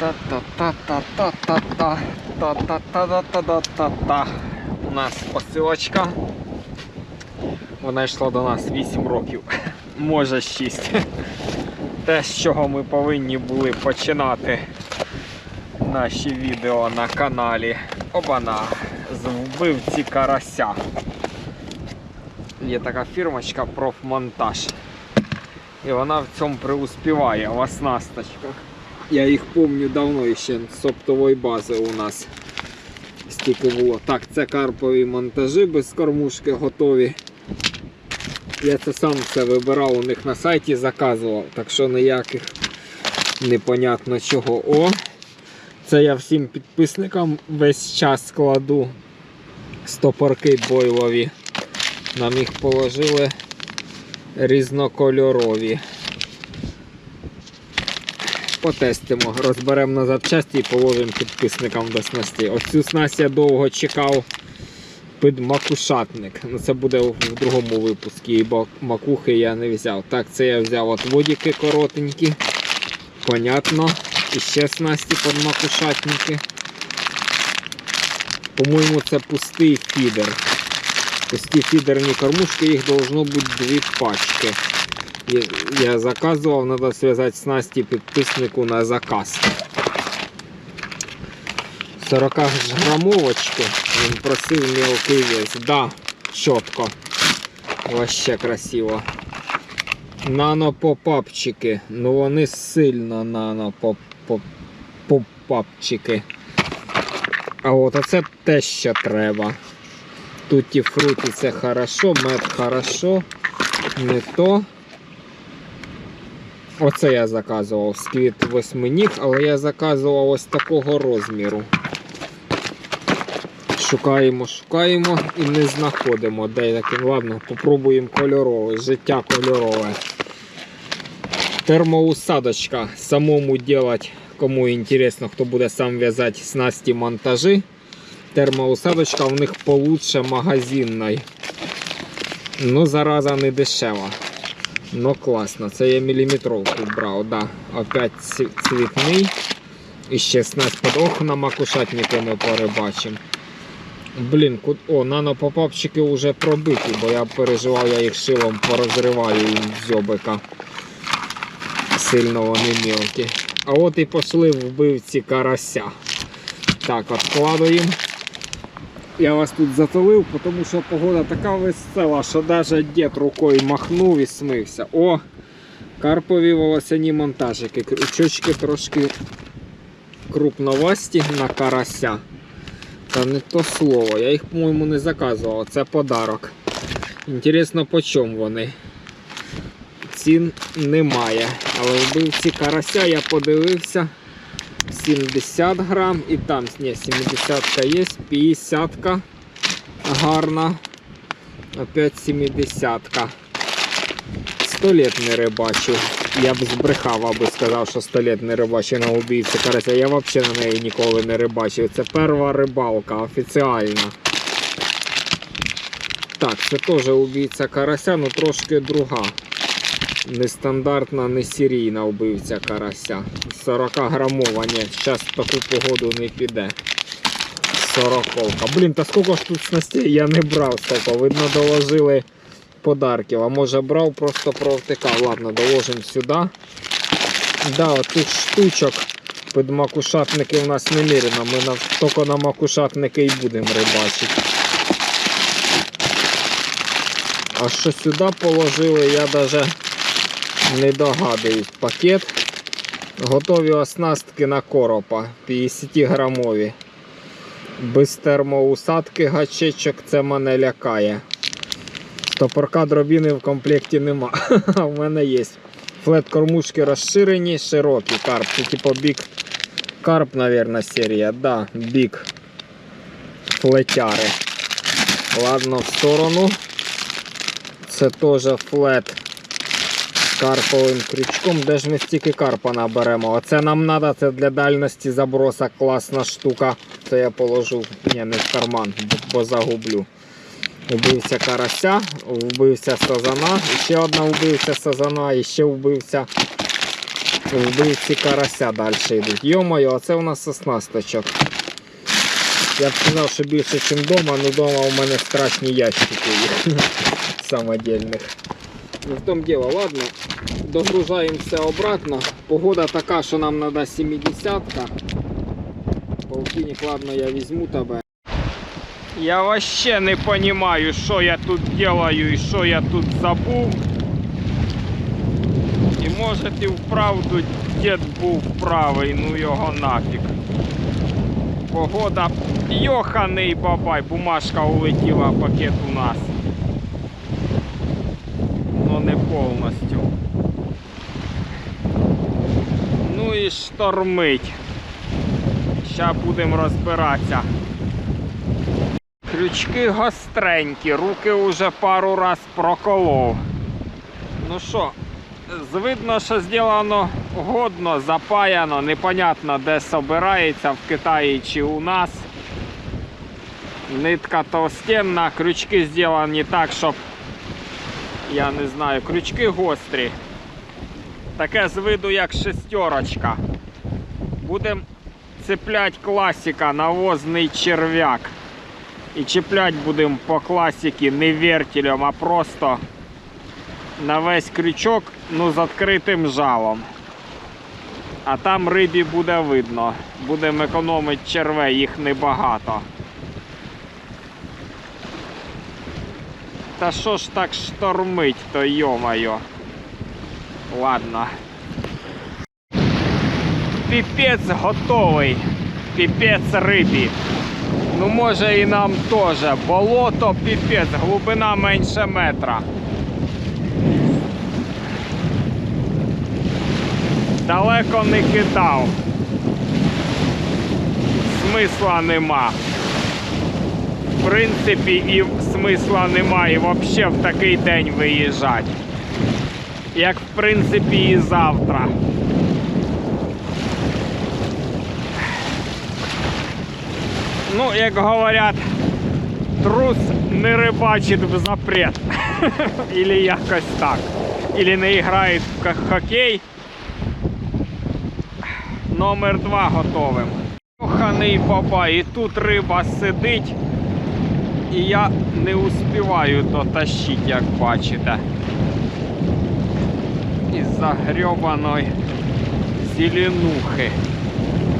Та-та-та-та-та-та-та-та-та-та-та-та-та. У нас посилочка. Вона йшла до нас 8 років, може 6. Те, з чого ми повинні були починати наші відео на каналі. Обана з вбивці карася. Є така фірмочка профмонтаж. І вона в цьому преуспіває в оснасточках. Я їх пам'ятаю давно ще з оптової бази у нас стільки було. Так, це карпові монтажі без кормушки готові. Я це сам все вибирав у них на сайті, заказував, так що ніяких непонятно чого. О! Це я всім підписникам весь час складу стопорки бойлові. Нам їх положили різнокольорові. Потестимо, розберемо на запчасті і положимо підписникам до снасті. Оцю снасть я довго чекав під макушатник. Ну, це буде в другому випуску, бо макухи я не взяв. Так, це я взяв от водики коротенькі. Понятно. І ще снасті під макушатники. По-моєму, це пустий фідер. Пусті фідерні кормушки, їх должно бути дві пачки. Я- заказував, треба зв'язати снасті підписнику на заказ. 40 грамовочки. Він просив мелкий вес. Да, чітко. Вообще красиво. Нано-попапчики. Ну вони сильно нано-попапчики. А от оце те, що треба. Туті фруті це хорошо, мед хорошо. Не то. Оце я заказував сквіт восьминіг, але я заказував ось такого розміру. Шукаємо, шукаємо і не знаходимо. Де таке. Ладно, попробуємо кольорове, життя кольорове. Термоусадочка. Самому делать, кому інтересно, хто буде сам в'язати снасті монтажі. Термоусадочка в них получше магазинної. Ну, зараза не дешева. Ну класно. Це я міліметровку брав, да. Опять цвітний. І ще снасть під на макушатники ми порибачимо. Блін, кут... о, нанопопапчики вже пробиті, бо я переживав, я їх шилом порозриваю їм дзьобика. Сильно вони мілкі. А от і пішли вбивці карася. Так, откладуємо. Я вас тут затулив, тому що погода така весела, що навіть дід рукою махнув і смився. О! Карпові волосяні монтажики. Крючочки трошки крупновасті на карася. Та не то слово. Я їх, по-моєму, не заказував. Це подарок. Інтересно, по чому вони. Цін немає. Але вбивці карася я подивився. 70 грам і там ні, 70 є, 50 гарна. Опять 70 100 лет не рибачу. Я б збрехав, аби сказав, що 100 лет не рибачу на убійці карася. Я взагалі на неї ніколи не рибачив. Це перша рибалка офіціальна. Так, це теж убійця карася, але трошки друга. Нестандартна, не серійна вбивця карася. 40 грамова, ні, зараз таку погоду не піде. 40. Блін, та скільки ж тут снастей я не брав стільки. Видно, доложили подарків. А може брав, просто провтикав. Ладно, доложимо сюди. Да, от тих штучок під макушатники у нас немірено. Ми на, тільки на макушатники і будемо рибачити. А що сюди положили, я навіть не догадуюсь. Пакет. Готові оснастки на коропа 50 грамові. Без термоусадки гачечок це мене лякає. Топорка дробіни в комплекті нема. А в мене є. Флет кормушки розширені, широкі карп. Це типу бік карп, мабуть, серія. Да, бік флетяри. Ладно, в сторону. Це теж флет карповим крючком. Де ж ми стільки карпа наберемо? Оце нам треба, це для дальності заброса класна штука. Це я положу, ні, не в карман, бо- загублю. Вбився карася, вбився сазана, ще одна вбився сазана, і ще вбився В брідці карася далі йдуть. Йо-моє, оце у нас оснасточок. Я б сказав, що більше, ніж вдома, але вдома у мене страшні ящики їх самодільних. Ну, в тому діло, ладно, догружаємося обратно. Погода така, що нам треба 70-ка. Полтинник, ладно, я візьму тебе. Я вообще не понимаю, що я тут делаю і що я тут забув. І може і вправду дід був правий, ну його нафіг. Погода йоханий бабай, бумажка улетіла, пакет у нас. Ну не повністю. Ну і штормить. Ща будемо розбиратися. Крючки гостренькі, руки вже пару раз проколов. Ну що, видно, що зроблено годно, запаяно, непонятно де собирається в Китаї чи у нас. Нитка толстенна, крючки зроблені так, щоб я не знаю, крючки гострі. Таке з виду як шестерочка. Будемо цеплять класика, навозний черв'як. І чіплять будемо по класіки не вертелем, а просто на весь крючок, ну з відкритим жалом. А там рибі буде видно. Будемо економити черве, їх небагато. Та що ж так штормить, то йо-моє. Ладно. Піпець готовий. Піпець рибі. Ну може і нам теж. Болото піпець, глибина менше метра. Далеко не кидав. Смисла нема. В принципі, і смисла немає взагалі в такий день виїжджати. Як в принципі і завтра. Ну, як говорять, трус не рибачить в запрет. Или якось так. Или не грає в хокей. Номер два готовим. Коханий баба, і тут риба сидить. І я не успіваю дотащити, як бачите. Із загребаної зеленухи.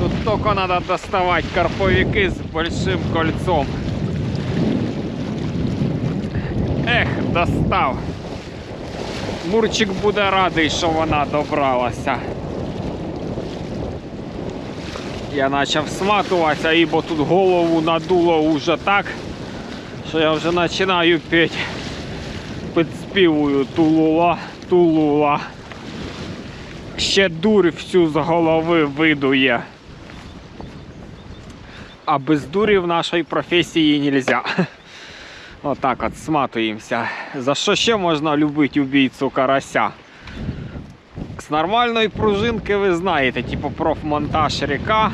Тут тільки треба доставати карповики з большим кольцом. Ех, достав. Мурчик буде радий, що вона добралася. Я почав сматуватися, бо тут голову надуло уже так, що я вже починаю петь. Підспівую тулула, тулула. Ще дурь всю з голови видує. А без дурі в нашій професії нельзя. Отак от сматуємося. За що ще можна любити убійцю карася? З нормальної пружинки ви знаєте, типу профмонтаж ріка,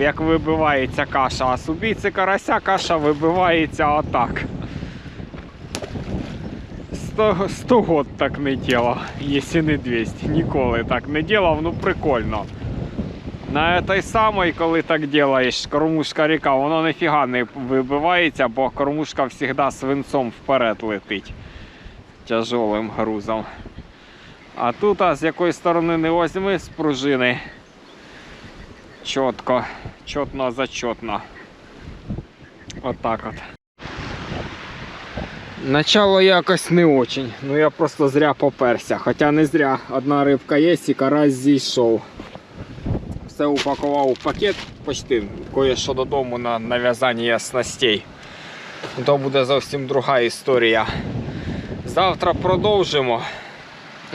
як вибивається каша, а з убійці карася каша вибивається отак. 100, 100 год так не ділав, якщо не 200. Ніколи так не ділав, ну прикольно. На той самой, коли так делаєш, кормушка ріка, воно ніфіга не вибивається, бо кормушка завжди свинцом вперед летить тяжелим грузом. А тут, а з якої сторони не возьми з пружини. Чітко, чотно зачетно. Отак от. Начало якось не очень. Ну я просто зря поперся. Хоча не зря. Одна рибка є і карась зійшов. Все упакував у пакет почти кое-що додому на нав'язання снастей. То буде зовсім друга історія. Завтра продовжимо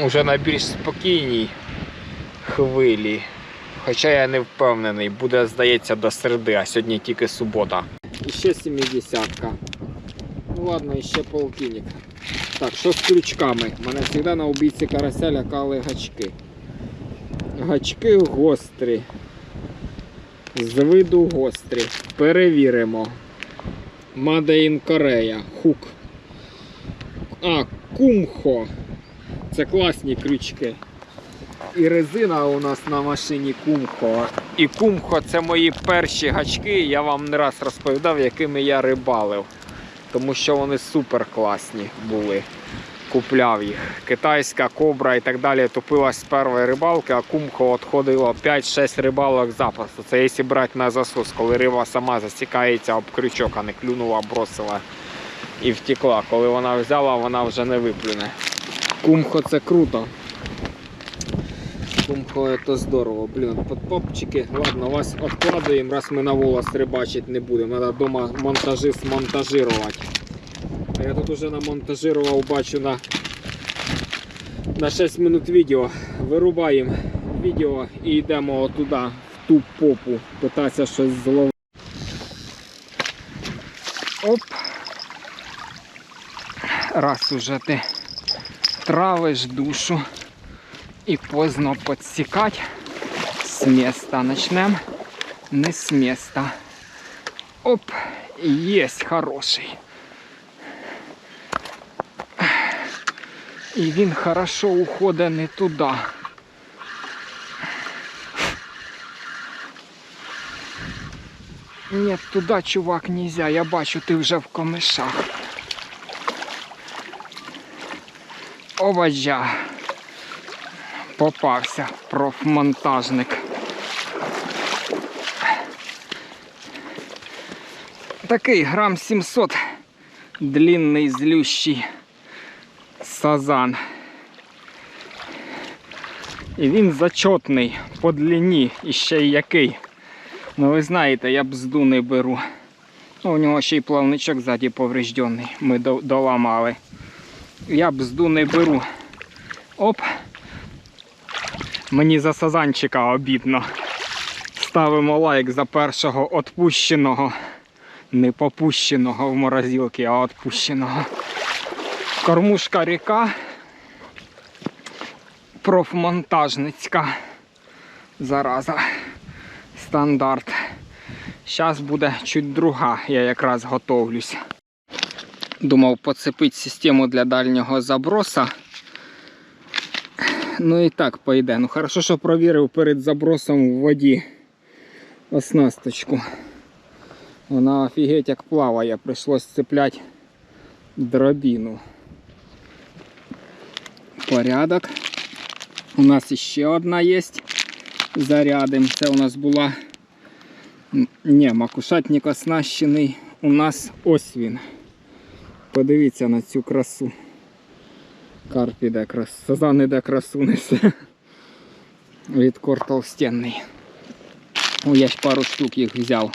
уже на більш спокійній хвилі. Хоча я не впевнений, буде, здається, до середи, а сьогодні тільки субота. І ще 70-ка. Ну ладно, і ще полтинник. Так, що з крючками? У Мене завжди на убійці карася лякали гачки. Гачки гострі. З виду гострі. Перевіримо. Made in. Хук. А, кумхо. Це класні крючки. І резина у нас на машині Кумхо. І Кумхо це мої перші гачки. Я вам не раз розповідав, якими я рибалив. Тому що вони супер класні були. Купляв їх. Китайська кобра і так далі топилась з першої рибалки, а кумхо відходило 5-6 рибалок запросто. Це якщо брати на засос, коли риба сама засікається об крючок, а не клюнула, бросила і втекла. Коли вона взяла, вона вже не виплюне. Кумхо це круто. Кумхо це здорово, блін, подпопчики. Ладно, вас відкладуємо, раз ми на волос рибачити не будемо. Треба вдома монтажі. А я тут уже намонтажував, бачу на, на 6 минут відео. Вирубаємо відео і йдемо туди, в ту попу, питатися щось зловити. Оп. Раз уже ти травиш душу і поздно підсікати. З міста начнем. Не з міста. Оп, єсть хороший. І він хорошо уходить не туди. Ні, туди, чувак, нельзя. Я бачу, ти вже в комишах. Оваджа. Попався профмонтажник. Такий грам 700 длинний злющий сазан. І він зачотний по длині і ще й який. Ну ви знаєте, я бзду не беру. Ну, у нього ще й плавничок ззаді повреждений. Ми доламали. Я бзду не беру. Оп. Мені за сазанчика обідно. Ставимо лайк за першого отпущеного. Не попущеного в морозилки, а отпущеного. Кормушка ріка. Профмонтажницька. Зараза. Стандарт. Зараз буде чуть друга, я якраз готовлюсь. Думав поцепити систему для дальнього заброса. Ну і так пойде. Ну хорошо, що провірив перед забросом в воді оснасточку. Вона офігеть як плаває, прийшлось цепляти дробину. Порядок. У нас ще одна є. Зарядим. Це у нас була. Ні, макушатник оснащений. У нас ось він. Подивіться на цю красу. Карп іде красу. Сазан іде красу несе. Від толстенний. О, я ж пару штук їх взяв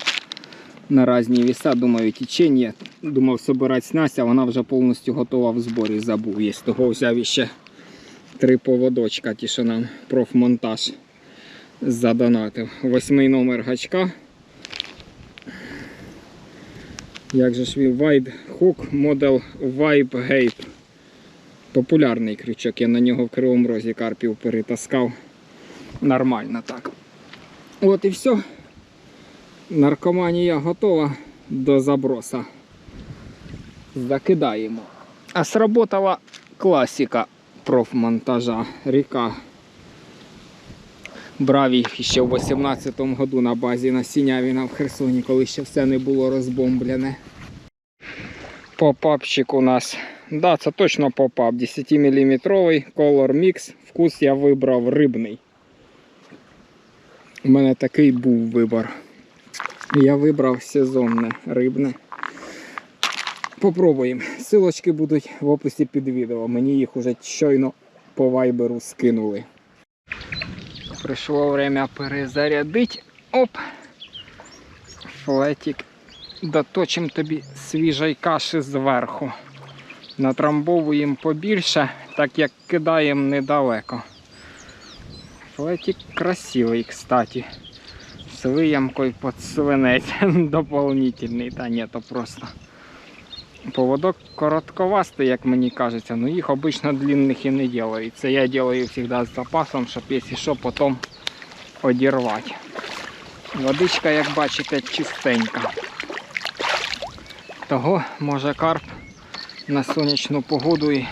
на різні віса. Думаю, течення. Думав собирати снасть, вона вже повністю готова в зборі. Забув. Є того взяв іще три поводочка, ті, що нам профмонтаж задонатив. Восьмий номер гачка. Як же ж він Wide Hook Model Vibe Gape. Популярний крючок, я на нього в Кривому Розі карпів перетаскав. Нормально так. От і все. Наркоманія готова до заброса. Закидаємо. А сработала класика профмонтажа ріка. Брав їх ще в 18-му году на базі на Сінявіна в Херсоні, коли ще все не було розбомблене. Попапчик у нас. Да, це точно попап. 10 мм Color Mix. Вкус я вибрав рибний. У мене такий був вибор. Я вибрав сезонне рибне. Попробуємо. Силочки будуть в описі під відео. Мені їх уже щойно по вайберу скинули. Прийшло время перезарядити. Оп! Флетик. Доточимо тобі свіжої каші зверху. Натрамбовуємо побільше, так як кидаємо недалеко. Флетик красивий, кстати. З виямкою під свинець дополнительний. Та ні, то просто. Поводок коротковастий, як мені кажеться, ну їх обично длинних і не делаю. Це я делаю завжди з запасом, щоб якщо що, потім одірвати. Водичка, як бачите, чистенька. Того може карп на сонячну погоду і,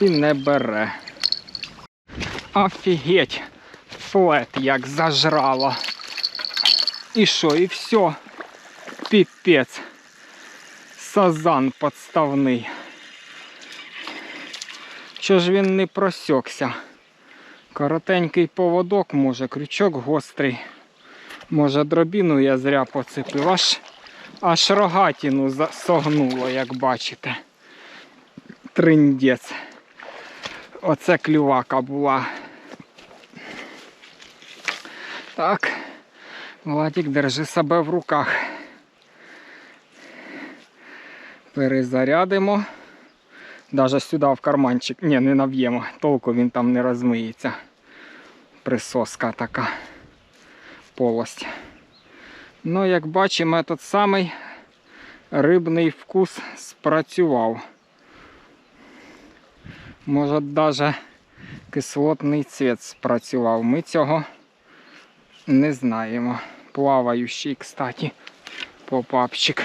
і не бере. Офігеть! Флет як зажрало. І що, і все. Піпець. Сазан подставний. Що ж він не просекся? Коротенький поводок, може, крючок гострий. Може, дробіну я зря поцепив. Аж, аж рогатину за- согнуло, як бачите. Триндець. Оце клювака була. Так. Владик, держи себе в руках. Перезарядимо. Даже сюди в карманчик. Ні, не нав'ємо. Толку він там не розмиється. Присоска така. Полость. Ну, як бачимо, этот самий рибний вкус спрацював. Може, навіть кислотний цвіт спрацював. Ми цього не знаємо. Плаваючий, кстати, попапчик.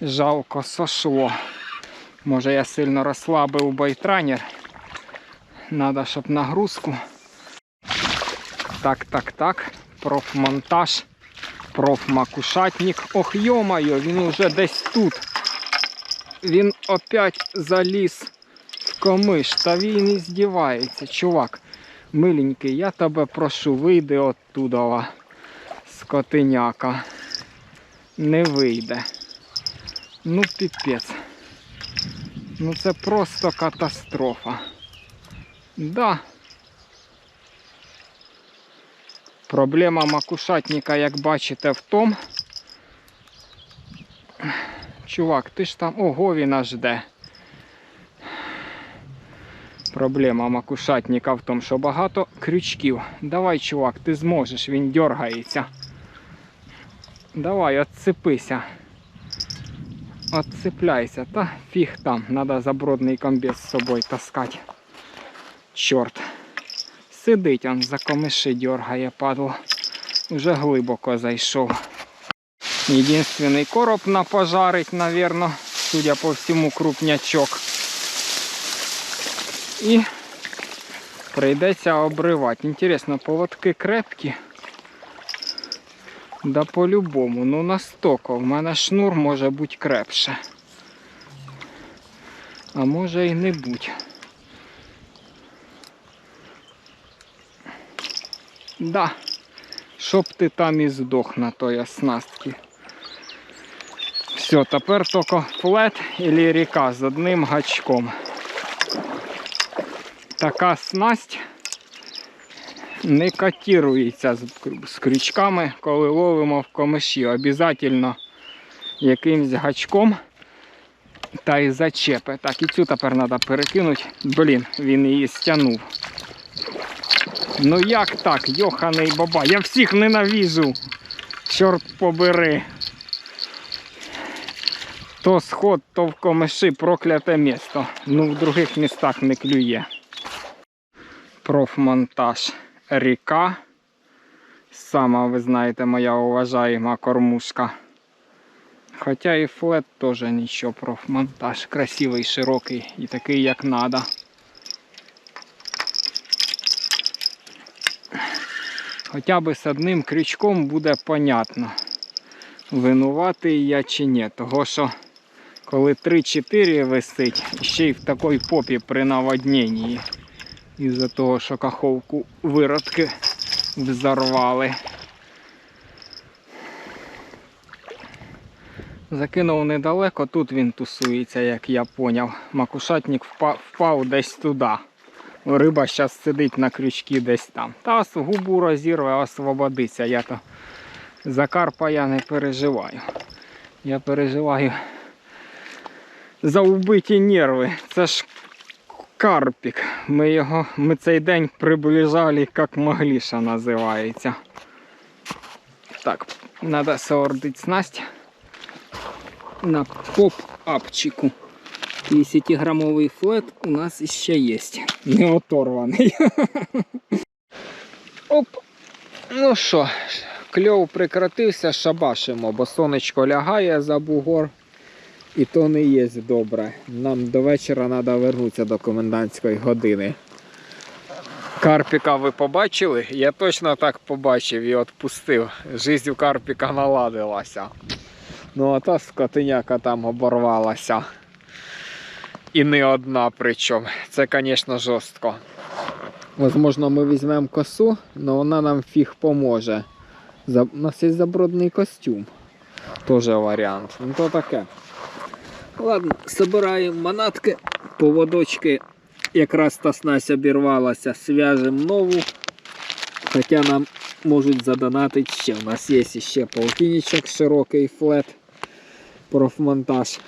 Жалко сошло. Може я сильно розслабив бойтранер. Надо, щоб нагрузку. Так, так, так. Профмонтаж. Профмакушатник. Ох, йомайо, він уже десь тут. Він опять заліз в комиш. Та він і здівається, чувак. Миленький, я тебе прошу, вийди оттуда, скотиняка. Не вийде. Ну, піпець. Ну це просто катастрофа. Да. Проблема макушатника, як бачите, в том. Чувак, ти ж там. Ого, він аж жде. Проблема макушатника в тому, що багато крючків. Давай, чувак, ти зможеш, він дергається. Давай, отцепися. Отцепляйся, та фіг там, треба забродний комбез з собою таскати. Чорт. Сидить он за комиші дергає падло. Уже глибоко зайшов. Єдинственний короб на пожарить, навірно, судя по всьому, крупнячок. І прийдеться обривати. Інтересно, поводки крепкі. Да по-любому, ну настолько. В мене шнур може бути крепше. А може і не бути. Да. Щоб ти там і здох на той оснастці. Все, тепер тільки флет і ріка з одним гачком. Така снасть не котирується з, з крючками, коли ловимо в комиші. Обязательно якимсь гачком та й зачепи. Так, і цю тепер треба перекинути. Блін, він її стягнув. Ну як так, йоханий баба, я всіх ненавижу. Чорт побери. То сход, то в комиші прокляте місто. Ну в других містах не клює. Профмонтаж ріка. Сама, ви знаєте, моя уважаєма кормушка. Хоча і флет теж нічого, профмонтаж. Красивий, широкий і такий, як треба. Хоча б з одним крючком буде понятно, винуватий я чи ні. Того що коли 3-4 висить, ще й в такій попі при наводненні. Із-за того, що каховку виродки взорвали. Закинув недалеко, тут він тусується, як я поняв. Макушатник впав, впав десь туди. Риба зараз сидить на крючки десь там. Та ос губу розірве, освободиться. Я то за карпа я не переживаю. Я переживаю за вбиті нерви. Це ж карпік. Ми його ми цей день приближали, як могли, що називається. Так, треба соордити снасть на поп-апчику. 50-грамовий флет у нас ще є. Не оторваний. Оп. Ну що, кльов прекратився, шабашимо, бо сонечко лягає за бугор. І то не є добре. Нам до вечора треба вернутися до комендантської години. Карпіка ви побачили? Я точно так побачив і відпустив. Жизнь у Карпіка наладилася. Ну а та скотиняка там оборвалася. І не одна причому. Це, звісно, жорстко. Возможно, ми візьмемо косу, але вона нам фіг поможе. У нас є забрудний костюм. Тоже варіант. Ну то таке. Ладно, збираємо манатки, поводочки. Якраз та снасть обірвалася, зв'яжемо нову. Хоча нам можуть задонатити ще. У нас є ще полтинничок, широкий флет, профмонтаж.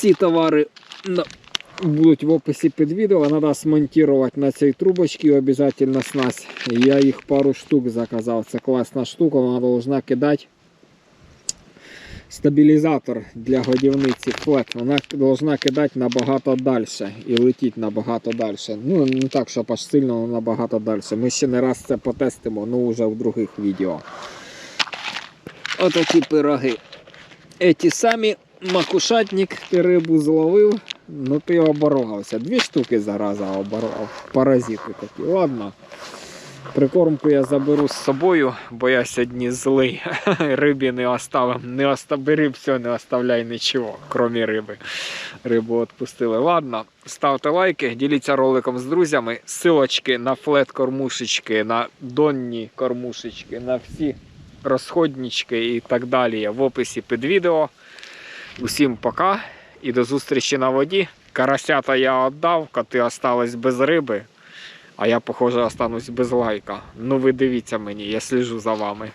Всі товари будуть в описі під відео. Треба смонтувати на цій трубочці обов'язково снасть. Я їх пару штук заказав. Це класна штука, вона повинна кидати стабілізатор для годівниці флет. Вона повинна кидати набагато далі і летіти набагато далі. Ну, не так, щоб аж сильно, але набагато далі. Ми ще не раз це потестимо, ну вже в других відео. Отакі пироги. Еті самі макушатник рибу зловив, ну ти оборвався. Дві штуки зараза оборвав. Паразити такі. Ладно. Прикормку я заберу з собою, бо я сьогодні злий. Рибі не оставив. Не оста... Бери все, не оставляй нічого, крім риби. Рибу відпустили. Ладно, ставте лайки, діліться роликом з друзями. Силочки на флет-кормушечки, на донні кормушечки, на всі розходнички і так далі в описі під відео. Усім пока і до зустрічі на воді. Карасята я віддав, коти остались без риби. А я, похоже, останусь без лайка. Ну ви дивіться мені, я сліжу за вами.